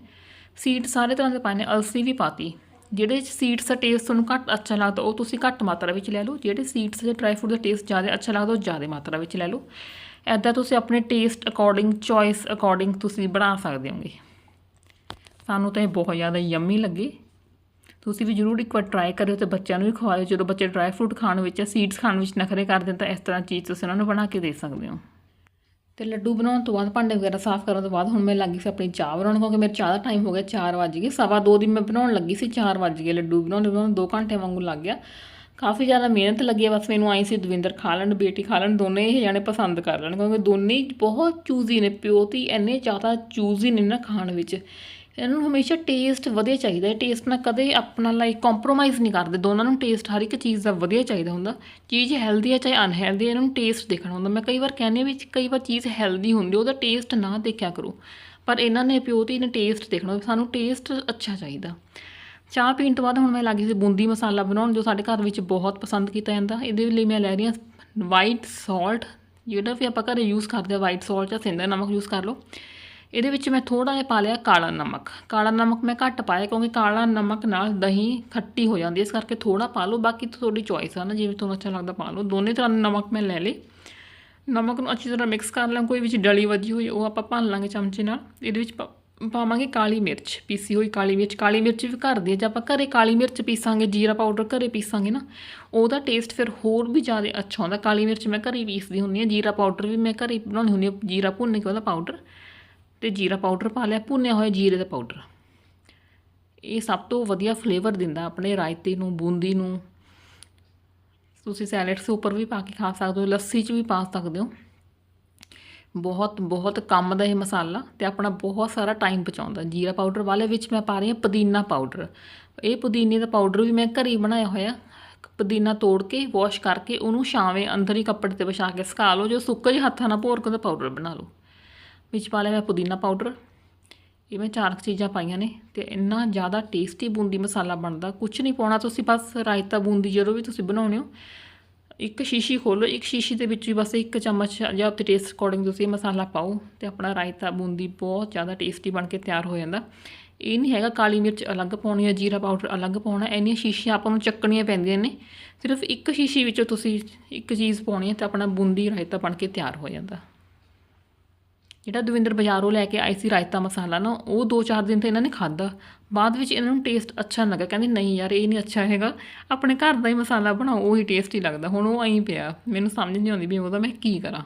ਸੀਡ ਸਾਰੇ ਤਰ੍ਹਾਂ ਦੇ ਪਾਏ ਨੇ ਅਲਸੀ ਵੀ ਪਾਤੀ। ਜਿਹੜੇ ਸੀਡਸ ਦਾ ਟੇਸਟ ਤੁਹਾਨੂੰ ਘੱਟ ਅੱਛਾ ਲੱਗਦਾ, ਉਹ ਤੁਸੀਂ ਘੱਟ ਮਾਤਰਾ ਵਿੱਚ ਲੈ ਲਓ। ਜਿਹੜੇ ਸੀਡਸ ਦੇ ਡਰਾਈ ਫਰੂਟ ਦਾ ਟੇਸਟ ਜ਼ਿਆਦਾ ਅੱਛਾ ਲੱਗਦਾ, ਉਹ ਜ਼ਿਆਦਾ ਮਾਤਰਾ ਵਿੱਚ ਲੈ ਲਓ। ਐਦਾਂ ਤੁਸੀਂ ਆਪਣੇ ਟੇਸਟ ਅਕੋਰਡਿੰਗ ਚੋਇਸ ਅਕੋਰਡਿੰਗ ਤੁਸੀਂ ਬਣਾ ਸਕਦੇ ਹੋਗੇ। ਸਾਨੂੰ ਤਾਂ ਇਹ ਬਹੁਤ ਜ਼ਿਆਦਾ ਯੰਮੀ ਲੱਗੇ। ਤੁਸੀਂ ਵੀ ਜ਼ਰੂਰ ਇੱਕ ਵਾਰ ਟਰਾਈ ਕਰਿਓ ਤੇ ਬੱਚਿਆਂ ਨੂੰ ਵੀ ਖਵਾਇਓ। ਜਦੋਂ ਬੱਚੇ ਡਰਾਈ ਫਰੂਟ ਖਾਣ ਵਿੱਚ ਸੀਡਸ ਖਾਣ ਵਿੱਚ ਨਖਰੇ ਕਰਦੇ ਤਾਂ ਇਸ ਤਰ੍ਹਾਂ ਚੀਜ਼ ਤੁਸੀਂ ਉਹਨਾਂ ਨੂੰ ਬਣਾ ਕੇ ਦੇ ਸਕਦੇ ਹੋ। ਤੇ ਲੱਡੂ ਬਣਾਉਣ ਤੋਂ ਬਾਅਦ, ਭਾਂਡੇ ਵਗੈਰਾ ਸਾਫ਼ ਕਰਨ ਤੋਂ ਬਾਅਦ ਹੁਣ ਮੈਂ ਲੱਗੀ ਸੀ ਆਪਣੀ ਚਾਹ ਬਣਾਉਣ, ਕਿਉਂਕਿ ਮੇਰੇ ਚਾਹ ਦਾ ਟਾਈਮ ਹੋ ਗਿਆ 4 ਵਜ ਗਏ। ਸਵਾ ਦੋ ਦੀ ਮੈਂ ਬਣਾਉਣ ਲੱਗੀ ਸੀ 4 ਵਜ ਗਏ ਲੱਡੂ ਬਣਾਉਣ ਬਣਾਉਣ 2 ਘੰਟੇ ਵਾਂਗੂ ਲੱਗ ਗਿਆ। ਕਾਫੀ ਜ਼ਿਆਦਾ ਮਿਹਨਤ ਲੱਗੀ ਬਸ ਮੈਨੂੰ ਆਈ ਸੀ, ਦਵਿੰਦਰ ਖਾ ਲੈਣ, ਬੇਟੀ ਖਾ ਲੈਣ, ਦੋਨੇ ਇਹ ਜਾਣੇ ਪਸੰਦ ਕਰ ਲੈਣ, ਕਿਉਂਕਿ ਦੋਨੇ ਹੀ ਬਹੁਤ ਚੂਜ਼ੀ ਨੇ, ਪਿਓ ਤੇ ਇੰਨੇ ਜ਼ਿਆਦਾ ਚੂਜ਼ੀ ਨੇ ਨਾ ਖਾਣ ਵਿੱਚ। ਇਹਨਾਂ ਨੂੰ ਹਮੇਸ਼ਾ ਟੇਸਟ ਵਧੀਆ ਚਾਹੀਦਾ ਹੈ। ਟੇਸਟ ਨਾਲ ਕਦੇ ਆਪਣਾ ਲਾਈਕ ਕੰਪਰੋਮਾਈਜ਼ ਨਹੀਂ ਕਰਦੇ। ਦੋਨਾਂ ਨੂੰ ਟੇਸਟ ਹਰ ਇੱਕ ਚੀਜ਼ ਦਾ ਵਧੀਆ ਚਾਹੀਦਾ ਹੁੰਦਾ। ਚੀਜ਼ ਹੈਲਦੀ ਹੈ ਚਾਹੇ ਅਨਹੈਲਦੀ ਹੈ, ਇਹਨਾਂ ਨੂੰ ਟੇਸਟ ਦੇਖਣਾ ਹੁੰਦਾ। ਮੈਂ ਕਈ ਵਾਰ ਕਹਿੰਦੀ ਵੀ ਕਈ ਵਾਰ ਚੀਜ਼ ਹੈਲਦੀ ਹੁੰਦੀ ਉਹਦਾ ਟੇਸਟ ਨਾ ਦੇਖਿਆ ਕਰੋ। ਪਰ ਇਹਨਾਂ ਨੇ ਪਿਓ ਤੇ ਨੇ ਟੇਸਟ ਦੇਖਣਾ, ਸਾਨੂੰ ਟੇਸਟ ਅੱਛਾ ਚਾਹੀਦਾ। ਚਾਹ ਪੀਣ ਤੋਂ ਬਾਅਦ ਹੁਣ ਮੈਂ ਲੱਗੀ ਸੀ ਬੂੰਦੀ ਮਸਾਲਾ ਬਣਾਉਣ, ਜੋ ਸਾਡੇ ਘਰ ਵਿੱਚ ਬਹੁਤ ਪਸੰਦ ਕੀਤਾ ਜਾਂਦਾ। ਇਹਦੇ ਲਈ ਮੈਂ ਲੈ ਰਹੀ ਹਾਂ ਵਾਈਟ ਸਾਲਟ ਜਿਹੜਾ ਵੀ ਆਪਾਂ ਘਰੇ ਯੂਜ਼ ਕਰਦੇ ਆ ਵਾਈਟ ਸਾਲਟ ਜਾਂ ਸਿੰਦਾ ਨਮਕ ਯੂਜ਼ ਕਰ ਲਓ। ਇਹਦੇ ਵਿੱਚ ਮੈਂ ਥੋੜਾ ਜਿਹਾ ਪਾ ਲਿਆ ਕਾਲਾ ਨਮਕ। ਕਾਲਾ ਨਮਕ ਮੈਂ ਘੱਟ ਪਾਇਆ ਕਿਉਂਕਿ ਕਾਲਾ ਨਮਕ ਨਾਲ ਦਹੀਂ ਖੱਟੀ ਹੋ ਜਾਂਦੀ ਹੈ, ਇਸ ਕਰਕੇ ਥੋੜਾ ਪਾ ਲਓ। ਬਾਕੀ ਤਾਂ ਤੁਹਾਡੀ ਚੋਇਸ ਆ ਨਾ, ਜਿਵੇਂ ਤੁਹਾਨੂੰ ਅੱਛਾ ਲੱਗਦਾ ਪਾ ਲਓ। ਦੋਨੇ ਤਰ੍ਹਾਂ ਦੇ ਨਮਕ ਮੈਂ ਲੈ ਲਈ ਨਮਕ ਨੂੰ ਅੱਛੀ ਤਰ੍ਹਾਂ ਮਿਕਸ ਕਰ ਲਾਂ ਕੋਈ ਵਿੱਚ ਡਲੀ ਵਧੀ ਹੋਈ, ਉਹ ਆਪਾਂ ਭੰਨ ਲਾਂਗੇ ਚਮਚੇ ਨਾਲ। ਇਹਦੇ ਵਿੱਚ ਪਾਵਾਂਗੇ ਕਾਲੀ ਮਿਰਚ, ਪੀਸੀ ਹੋਈ ਕਾਲੀ ਮਿਰਚ। ਕਾਲੀ ਮਿਰਚ ਵੀ ਘਰ ਦੀ ਹੈ, ਜੇ ਆਪਾਂ ਘਰੇ ਕਾਲੀ ਮਿਰਚ ਪੀਸਾਂਗੇ, ਜੀਰਾ ਪਾਊਡਰ ਘਰੇ ਪੀਸਾਂਗੇ ਨਾ, ਉਹਦਾ ਟੇਸਟ ਫਿਰ ਹੋਰ ਵੀ ਜ਼ਿਆਦਾ ਅੱਛਾ ਹੁੰਦਾ ਕਾਲੀ ਮਿਰਚ ਮੈਂ ਘਰੇ ਹੀ ਪੀਸਦੀ ਹੁੰਦੀ ਹਾਂ, ਜੀਰਾ ਪਾਊਡਰ ਵੀ ਮੈਂ ਘਰੇ ਹੀ ਬਣਾਉਣੀ ਹੁੰਦੀ ਹਾਂ, ਜੀਰਾ ਭੁੰਨ ਕੇ ਉਹਦਾ ਪਾਊਡਰ। ਤੇ ਜੀਰਾ ਪਾਊਡਰ ਪਾ ਲਿਆ, ਭੁੰਨਿਆ ਹੋਇਆ ਜੀਰੇ ਦਾ ਪਾਊਡਰ। ਇਹ ਸਭ ਤੋਂ ਵਧੀਆ ਫਲੇਵਰ ਦਿੰਦਾ ਆਪਣੇ ਰਾਇਤੇ ਨੂੰ, ਬੂੰਦੀ ਨੂੰ। ਤੁਸੀਂ ਸੈਲਡਸ ਉੱਪਰ ਵੀ ਪਾ ਕੇ ਖਾ ਸਕਦੇ ਹੋ, ਲੱਸੀ 'ਚ ਵੀ ਪਾ ਸਕਦੇ ਹੋ। ਬਹੁਤ ਬਹੁਤ ਕੰਮ ਦਾ ਇਹ ਮਸਾਲਾ ਤੇ ਆਪਣਾ ਬਹੁਤ ਸਾਰਾ ਟਾਈਮ ਬਚਾਉਂਦਾ। ਜੀਰਾ ਪਾਊਡਰ ਵਾਲੇ ਵਿੱਚ ਮੈਂ ਪਾ ਰਹੀ ਹਾਂ ਪੁਦੀਨਾ ਪਾਊਡਰ। ਇਹ ਪੁਦੀਨੇ ਦਾ ਪਾਊਡਰ ਵੀ ਮੈਂ ਘਰੇ ਹੀ ਬਣਾਇਆ ਹੋਇਆ। ਪੁਦੀਨਾ ਤੋੜ ਕੇ ਵਾਸ਼ ਕਰਕੇ, ਉਹਨੂੰ ਛਾਵੇਂ ਅੰਦਰ ਹੀ ਕੱਪੜੇ ਤੇ ਵਿਛਾ ਕੇ ਸੁਕਾ ਲਓ, ਜੋ ਸੁੱਕ ਜਿਹੇ ਹੱਥਾਂ ਨਾਲ ਭੋਰ ਕੇ ਉਹਦਾ ਪਾਊਡਰ ਬਣਾ ਲਓ। ਵਿੱਚ ਪਾ ਲਿਆ ਮੈਂ ਪੁਦੀਨਾ ਪਾਊਡਰ ਇਹ ਮੈਂ ਚਾਰ ਕੁ ਚੀਜ਼ਾਂ ਪਾਈਆਂ ਨੇ ਤੇ ਇੰਨਾ ਜ਼ਿਆਦਾ ਟੇਸਟੀ ਬੂੰਦੀ ਮਸਾਲਾ ਬਣਦਾ। ਕੁਝ ਨਹੀਂ ਪਾਉਣਾ, ਤੁਸੀਂ ਬਸ ਰਾਇਤਾ ਬੂੰਦੀ ਜਦੋਂ ਵੀ ਤੁਸੀਂ ਬਣਾਉਣੇ ਹੋ, ਇੱਕ ਸ਼ੀਸ਼ੀ ਖੋਲੋ ਇੱਕ ਸ਼ੀਸ਼ੀ ਦੇ ਵਿੱਚ ਵੀ ਬਸ ਇੱਕ ਚਮਚ ਜਾਂ ਆਪਣੇ ਟੇਸਟ ਅਕੋਰਡਿੰਗ ਤੁਸੀਂ ਇਹ ਮਸਾਲਾ ਪਾਓ ਤੇ ਆਪਣਾ ਰਾਇਤਾ ਬੂੰਦੀ ਬਹੁਤ ਜ਼ਿਆਦਾ ਟੇਸਟੀ ਬਣ ਕੇ ਤਿਆਰ ਹੋ ਜਾਂਦਾ। ਇਹ ਨਹੀਂ ਹੈਗਾ ਕਾਲੀ ਮਿਰਚ ਅਲੱਗ ਪਾਉਣੀ ਹੈ, ਜੀਰਾ ਪਾਊਡਰ ਅਲੱਗ ਪਾਉਣਾ, ਇੰਨੀਆਂ ਸ਼ੀਸ਼ੀਆਂ ਆਪਾਂ ਨੂੰ ਚੱਕਣੀਆਂ ਪੈਂਦੀਆਂ ਨੇ। ਸਿਰਫ ਇੱਕ ਸ਼ੀਸ਼ੀ ਵਿੱਚੋਂ ਤੁਸੀਂ ਇੱਕ ਚੀਜ਼ ਪਾਉਣੀ ਹੈ ਤਾਂ ਆਪਣਾ ਬੂੰਦੀ ਰਾਇਤਾ ਬਣ ਕੇ ਤਿਆਰ ਹੋ ਜਾਂਦਾ। ਜਿਹੜਾ ਦਵਿੰਦਰ ਬਾਜ਼ਾਰੋਂ ਲੈ ਕੇ ਆਈ ਸੀ ਰਾਇਤਾ ਮਸਾਲਾ ਨਾ, ਉਹ 2-4 ਦਿਨ ਤਾਂ ਇਹਨਾਂ ਨੇ ਖਾਦਾ ਬਾਅਦ ਵਿੱਚ ਇਹਨਾਂ ਨੂੰ ਟੇਸਟ ਅੱਛਾ ਲੱਗਾ, ਕਹਿੰਦੇ ਨਹੀਂ ਯਾਰ, ਇਹ ਨਹੀਂ ਅੱਛਾ ਹੈਗਾ। ਆਪਣੇ ਘਰ ਦਾ ਹੀ ਮਸਾਲਾ ਬਣਾਓ, ਉਹੀ ਟੇਸਟੀ ਲੱਗਦਾ। ਹੁਣ ਉਹ ਐਂ ਪਿਆ, ਮੈਨੂੰ ਸਮਝ ਨਹੀਂ ਆਉਂਦੀ ਵੀ ਉਹਦਾ ਮੈਂ ਕੀ ਕਰਾਂ।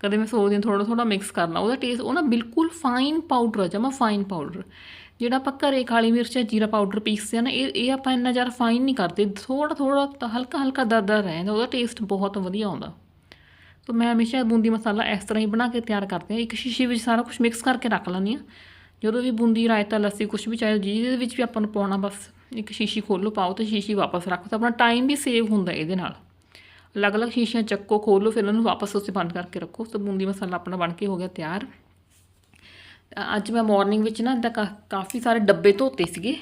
ਕਦੇ ਮੈਂ ਸੋਚਦੀ ਹਾਂ ਥੋੜਾ ਥੋੜਾ ਮਿਕਸ ਕਰਨਾ ਉਹਦਾ ਟੇਸਟ ਉਹ ਨਾ ਬਿਲਕੁਲ ਫਾਈਨ ਪਾਊਡਰ ਆ, ਜਮਾ ਫਾਈਨ ਪਾਊਡਰ ਜਿਹੜਾ ਆਪਾਂ ਘਰੇ ਕਾਲੀ ਮਿਰਚ ਜਾਂ ਜੀਰਾ ਪਾਊਡਰ ਪੀਸਦੇ ਆ ਨਾ, ਇਹ ਇਹ ਆਪਾਂ ਇੰਨਾ ਜ਼ਿਆਦਾ ਫਾਈਨ ਨਹੀਂ ਕਰਦੇ। ਥੋੜਾ ਥੋੜਾ ਹਲਕਾ ਹਲਕਾ ਦਰਦਾ ਰਹਿੰਦਾ, ਉਹਦਾ ਟੇਸਟ ਬਹੁਤ ਵਧੀਆ ਆਉਂਦਾ। ਤਾਂ ਮੈਂ ਹਮੇਸ਼ਾ ਬੂੰਦੀ ਮਸਾਲਾ ਇਸ ਤਰ੍ਹਾਂ ਹੀ ਬਣਾ ਕੇ ਤਿਆਰ ਕਰਦੀ ਹਾਂ। ਇੱਕ ਸ਼ੀਸ਼ੇ ਵਿੱਚ ਸਾਰਾ ਕੁਝ ਮਿਕਸ ਕਰਕੇ ਰੱਖ ਲੈਂਦੀ ਹਾਂ। ਜਦੋਂ ਵੀ ਬੂੰਦੀ, ਰਾਇਤਾ, ਲੱਸੀ ਕੁਝ ਵੀ ਚਾਹੀਦਾ ਜਿਹਦੇ ਵਿੱਚ ਵੀ ਆਪਾਂ ਨੂੰ ਪਾਉਣਾ ਬਸ ਇੱਕ ਸ਼ੀਸ਼ੀ ਖੋਲੋ ਪਾਓ ਤੇ ਸ਼ੀਸ਼ੀ ਵਾਪਸ ਰੱਖੋ ਤਾਂ ਆਪਣਾ ਟਾਈਮ ਵੀ ਸੇਵ ਹੁੰਦਾ ਇਹਦੇ ਨਾਲ। ਅਲੱਗ-ਅਲੱਗ ਸ਼ੀਸ਼ੀਆਂ ਚੱਕੋ ਖੋਲੋ ਫਿਰ ਉਹਨੂੰ ਵਾਪਸ ਤੁਸੀਂ ਬੰਦ ਕਰਕੇ ਰੱਖੋ। ਤਾਂ ਬੂੰਦੀ ਮਸਾਲਾ ਆਪਣਾ ਬਣ ਕੇ ਹੋ ਗਿਆ ਤਿਆਰ। ਅੱਜ ਮੈਂ ਮਾਰਨਿੰਗ ਵਿੱਚ ਨਾ ਇੱਦਾਂ ਕਾ- ਕਾਫੀ ਸਾਰੇ ਡੱਬੇ ਧੋਤੇ ਸੀਗੇ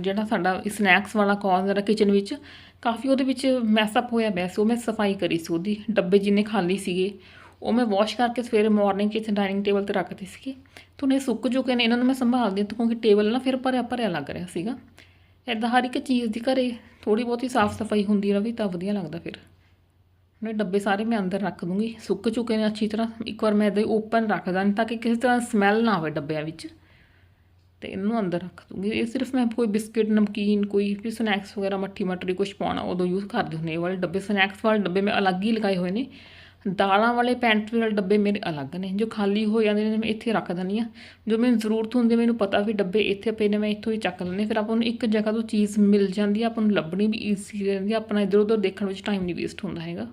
ਜਿਹੜਾ ਸਾਡਾ ਸਨੈਕਸ ਵਾਲਾ ਕਾਰਨਰ ਹੈ ਕਿਚਨ ਵਿੱਚ ਕਾਫੀ ਉਹਦੇ ਵਿੱਚ ਮੈਸਅਪ ਹੋਇਆ ਪਿਆ ਸੀ, ਉਹ ਮੈਂ ਸਫ਼ਾਈ ਕਰੀ ਸੀ ਉਹਦੀ, ਡੱਬੇ ਜਿੰਨੇ ਖਾਲੀ ਸੀਗੇ, ਉਹ ਮੈਂ ਵਾਸ਼ ਕਰਕੇ ਸਵੇਰੇ ਮਾਰਨਿੰਗ ਕਿਚਨ ਡਾਈਨਿੰਗ ਟੇਬਲ ਤੇ ਰੱਖਦੇ ਸੀਗੇ ਤੁਹਾਨੂੰ ਇਹ ਸੁੱਕ ਚੁੱਕੇ ਨੇ ਇਹਨਾਂ ਨੂੰ ਮੈਂ ਸੰਭਾਲਦੀ ਹਾਂ ਕਿਉਂਕਿ ਟੇਬਲ ਨਾ ਫਿਰ ਭਰਿਆ ਭਰਿਆ ਲੱਗ ਰਿਹਾ ਸੀਗਾ। ਇੱਦਾਂ ਹਰ ਇੱਕ ਚੀਜ਼ ਦੀ ਘਰੇ ਥੋੜੀ ਬਹੁਤੀ ਸਾਫ਼ ਸਫ਼ਾਈ ਹੁੰਦੀ ਰਹੇ ਤਾਂ ਵਧੀਆ ਲੱਗਦਾ ਫਿਰ। ਹੁਣ ਡੱਬੇ ਸਾਰੇ ਮੈਂ ਅੰਦਰ ਰੱਖ ਦੂੰਗੀ, ਸੁੱਕ ਚੁੱਕੇ ਨੇ ਅੱਛੀ ਤਰ੍ਹਾਂ, ਇੱਕ ਵਾਰ ਮੈਂ ਇਹਦੇ ਓਪਨ ਰੱਖ ਦਾਂ ਤਾਂ ਕਿ ਕਿਸੇ ਤਰ੍ਹਾਂ ਸਮੈਲ ਨਾ ਆਵੇ ਡੱਬਿਆਂ ਵਿੱਚ। ਤੇ ਇਹਨੂੰ ਅੰਦਰ ਰੱਖ ਦੂੰਗੀ। ਇਹ ਸਿਰਫ ਮੈਂ ਕੋਈ ਬਿਸਕਿਟ, ਨਮਕੀਨ, ਕੋਈ ਵੀ ਸਨੈਕਸ ਵਗੈਰਾ, ਮੱਠੀ ਮਟਰੀ ਕੁਝ ਪਾਉਣਾ, ਉਦੋਂ ਯੂਜ਼ ਕਰਦੇ ਹੁੰਦੇ ਇਹ ਵਾਲੇ ਡੱਬੇ ਸਨੈਕਸ ਵਾਲੇ ਡੱਬੇ ਮੈਂ ਅਲੱਗ ਹੀ ਲਗਾਏ ਹੋਏ ਨੇ। ਦਾਲਾਂ ਵਾਲੇ ਪੈਂਟਰੀ ਵਾਲੇ ਡੱਬੇ ਮੇਰੇ ਅਲੱਗ ਨੇ, ਜੋ ਖਾਲੀ ਹੋ ਜਾਂਦੇ ਨੇ ਮੈਂ ਇੱਥੇ ਰੱਖ ਦਿੰਦੀ ਆ ਜੋ ਮੈਨੂੰ ਜ਼ਰੂਰਤ ਹੁੰਦੀ ਹੈ ਮੈਨੂੰ ਪਤਾ ਵੀ ਡੱਬੇ ਇੱਥੇ ਪਏ ਨੇ, ਮੈਂ ਇੱਥੋਂ ਹੀ ਚੱਕ ਲੈਂਦੀ ਫਿਰ ਆਪਾਂ ਨੂੰ ਇੱਕ ਜਗ੍ਹਾ ਤੋਂ ਚੀਜ਼ ਮਿਲ ਜਾਂਦੀ ਆ, ਆਪਾਂ ਨੂੰ ਲੱਭਣੀ ਵੀ ਈਜ਼ੀ ਰਹਿੰਦੀ ਆ। ਆਪਣਾ ਇੱਧਰ ਉੱਧਰ ਦੇਖਣ ਵਿੱਚ ਟਾਈਮ ਨਹੀਂ ਵੇਸਟ ਹੁੰਦਾ ਹੈਗਾ।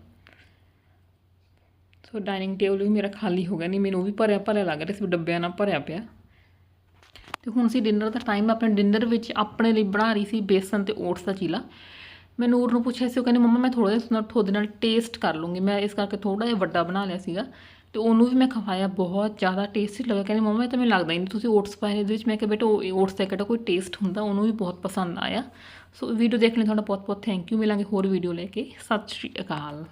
ਸੋ ਡਾਈਨਿੰਗ ਟੇਬਲ ਵੀ ਮੇਰਾ ਖਾਲੀ ਹੋ ਗਿਆ ਨਹੀਂ ਮੈਨੂੰ ਉਹ ਵੀ ਭਰਿਆ ਭਰਿਆ ਲੱਗ ਰਿਹਾ ਸੀ ਵੀ ਡੱਬਿਆਂ ਨਾਲ ਭਰਿਆ ਪਿਆ। ਤੇ ਹੁਣ ਸੀ ਡਿਨਰ ਦਾ ਟਾਈਮ ਆਪਣੇ ਡਿਨਰ ਵਿੱਚ ਆਪਣੇ ਲਈ ਬਣਾ ਰਹੀ ਸੀ ਬੇਸਨ ਤੇ ਓਟਸ ਦਾ ਚੀਲਾ। ਮੈਂ ਨੂਰ ਨੂੰ ਪੁੱਛਿਆ ਸੀ, ਉਹ ਕਹਿੰਦੀ, ਮੰਮਾ, ਮੈਂ ਥੋੜਾ ਜਿਹਾ ਤੁਹਾਡੇ ਨਾਲ ਟੇਸਟ ਕਰ ਲੂੰਗੀ। ਮੈਂ ਇਸ ਕਰਕੇ ਥੋੜਾ ਜਿਹਾ ਵੱਡਾ ਬਣਾ ਲਿਆ ਸੀਗਾ ਤੇ ਉਹਨੂੰ ਵੀ ਮੈਂ ਖਵਾਇਆ, ਬਹੁਤ ਜ਼ਿਆਦਾ ਟੇਸਟੀ ਲੱਗਾ। ਕਹਿੰਦੇ, ਮੰਮਾ, ਇਹ ਤਾਂ ਮੈਨੂੰ ਲੱਗਦਾ ਹੀ ਨਹੀਂ, ਤੁਸੀਂ ਓਟਸ ਪਾਏ ਨੇ, ਇਹਦੇ ਵਿੱਚ ਮੈਂ ਕਿਹਾ, ਬੇਟਾ ਓਟਸ ਦਾ ਕਿਹੜਾ ਕੋਈ ਟੇਸਟ ਹੁੰਦਾ, ਉਹਨੂੰ ਵੀ ਬਹੁਤ ਪਸੰਦ ਆਇਆ। ਸੋ ਵੀਡੀਓ ਦੇਖਣ ਲਈ, ਤੁਹਾਡਾ ਬਹੁਤ ਬਹੁਤ ਥੈਂਕ ਯੂ ਮਿਲਾਂਗੇ ਹੋਰ ਵੀਡੀਓ ਲੈ ਕੇ। ਸਤਿ ਸ਼੍ਰੀ ਅਕਾਲ।